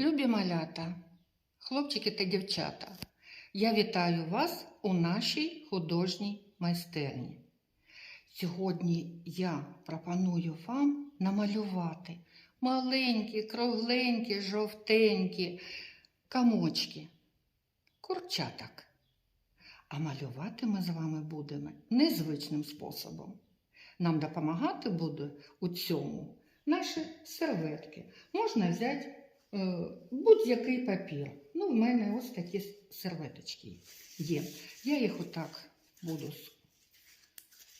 Любі малята, хлопчики та дівчата, я вітаю вас у нашій художній майстерні. Сьогодні я пропоную вам намалювати маленькі, кругленькі, жовтенькі комочки, курчаток. А малювати ми з вами будемо незвичним способом. Нам допомагати буде у цьому наші серветки. Можна взяти будь-який папір. Ну, в мене ось такі серветочки є. Я їх отак буду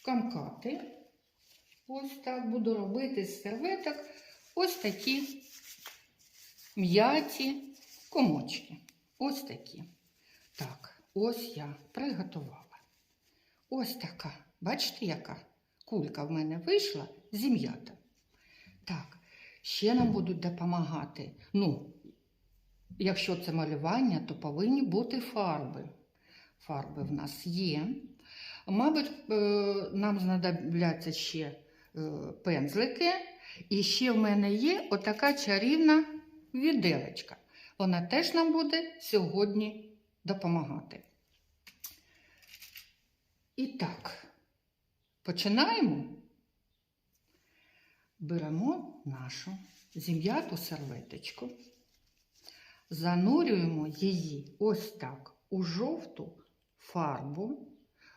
скамкати. Ось так буду робити з серветок ось такі м'яті комочки. Ось такі. Так, ось я приготувала. Ось така. Бачите, яка кулька в мене вийшла зім'ята. Так, ще нам будуть допомагати. Ну, якщо це малювання, то повинні бути фарби. Фарби в нас є. Мабуть, е, нам знадобляться ще е, пензлики. І ще в мене є отака чарівна віделечка. Вона теж нам буде сьогодні допомагати. І так, починаємо. Беремо нашу зім'яту серветочку, занурюємо її ось так у жовту фарбу.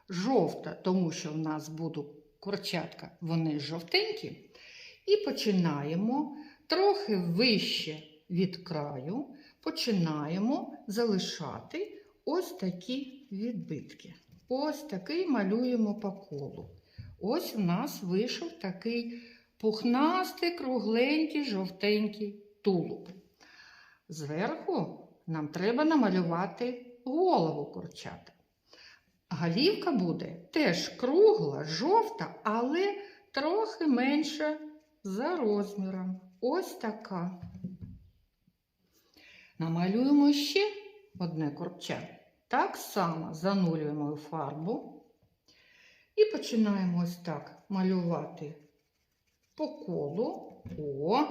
Жовта, тому що в нас будуть курчатка, вони жовтенькі. І починаємо трохи вище від краю, починаємо залишати ось такі відбитки. Ось такий малюємо по колу. Ось у нас вийшов такий пухнастий, кругленький, жовтенький тулуб. Зверху нам треба намалювати голову курчата. Голівка буде теж кругла, жовта, але трохи менша за розміром. Ось така. Намалюємо ще одне курча. Так само занурюємо у фарбу і починаємо ось так малювати по колу. О,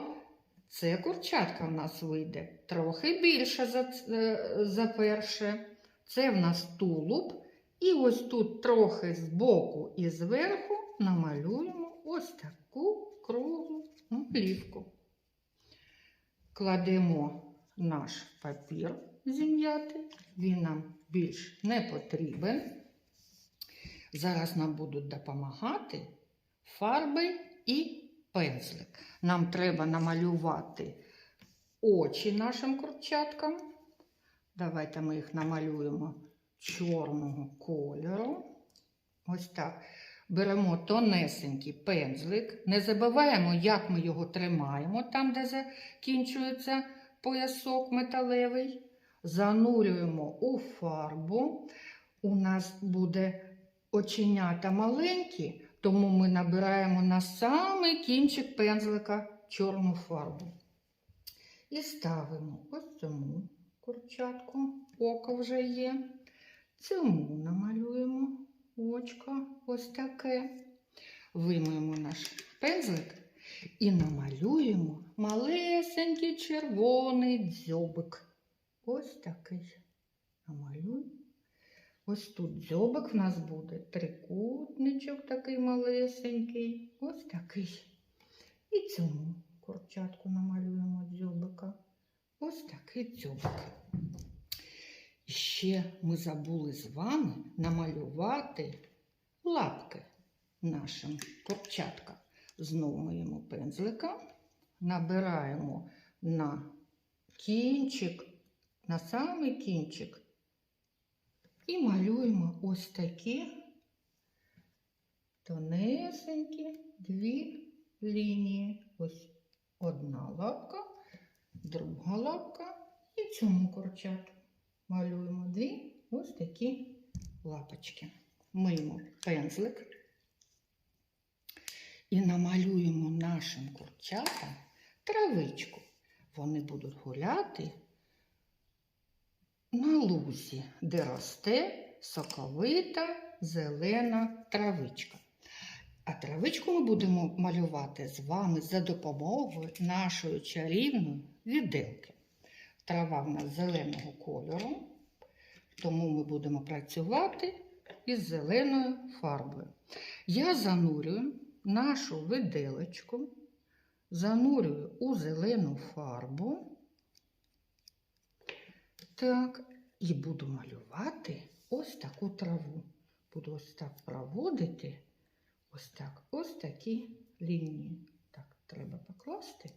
це курчатка в нас вийде трохи більше за, за перше. Це в нас тулуб. І ось тут трохи збоку і зверху намалюємо ось таку круглу плівку. Кладемо наш папір зім'яти, він нам більш не потрібен. Зараз нам будуть допомагати фарби і пензлик. Нам треба намалювати очі нашим курчаткам. Давайте ми їх намалюємо чорного кольору. Ось так. Беремо тонесенький пензлик. Не забуваємо, як ми його тримаємо, там, де закінчується поясок металевий. Занурюємо у фарбу. У нас буде оченята маленькі, тому ми набираємо на самий кінчик пензлика чорну фарбу. І ставимо ось цьому курчатку, око вже є. Цьому намалюємо очко ось таке. Виймемо наш пензлик і намалюємо малесенький червоний дзьобик. Ось такий. Намалюємо. Ось тут дзьобик в нас буде трикутничок такий малесенький. Ось такий. І цьому курчатку намалюємо дзьобика. Ось такий дзьобик. І ще ми забули з вами намалювати лапки нашим курчаткам. Знову миємо пензлика, набираємо на кінчик, на самий кінчик і малюємо ось такі тонесенькі дві лінії. Ось одна лапка, друга лапка і цьому курчатку малюємо дві ось такі лапочки. Миємо пензлик і намалюємо нашим курчатам травичку. Вони будуть гуляти на лузі, де росте соковита зелена травичка. А травичку ми будемо малювати з вами за допомогою нашої чарівної віделки. трава в нас зеленого кольору, тому ми будемо працювати із зеленою фарбою. Я занурюю нашу виделочку, занурюю у зелену фарбу. Так, і буду малювати ось таку траву. Буду ось так проводити, ось так, ось такі лінії. Так, треба покласти.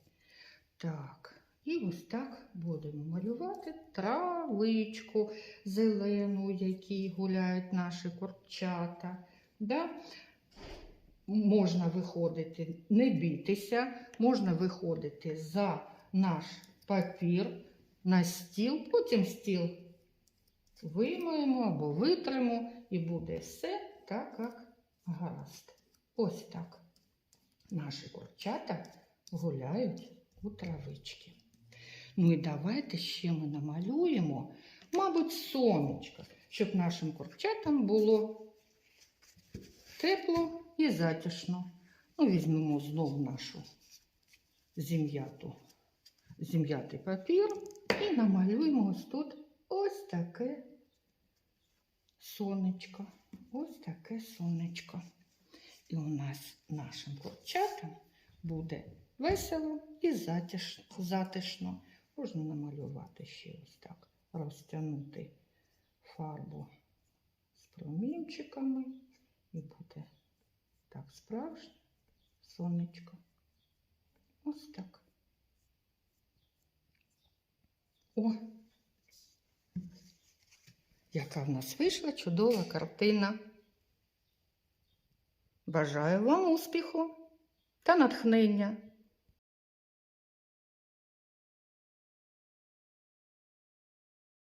Так, і ось так будемо малювати травичку зелену, якій гуляють наші курчата. Да? Можна виходити, не бійтеся, можна виходити за наш папір на стіл, потім стіл виймаємо або витримо, і буде все так, як гаразд. Ось так. Наші курчата гуляють у травички. Ну і давайте ще ми намалюємо, мабуть, сонечко, щоб нашим курчатам було тепло і затишно. Ну, візьмемо знову нашу зім'яту, зім'ятий папір і намалюємо ось тут ось таке сонечко. Ось таке сонечко. І у нас нашим курчатам буде весело і затишно. Можна намалювати ще ось так, розтягнути фарбу з промінчиками. І буде так справжнє сонечко. Ось так. О! Яка в нас вийшла чудова картина. Бажаю вам успіху та натхнення.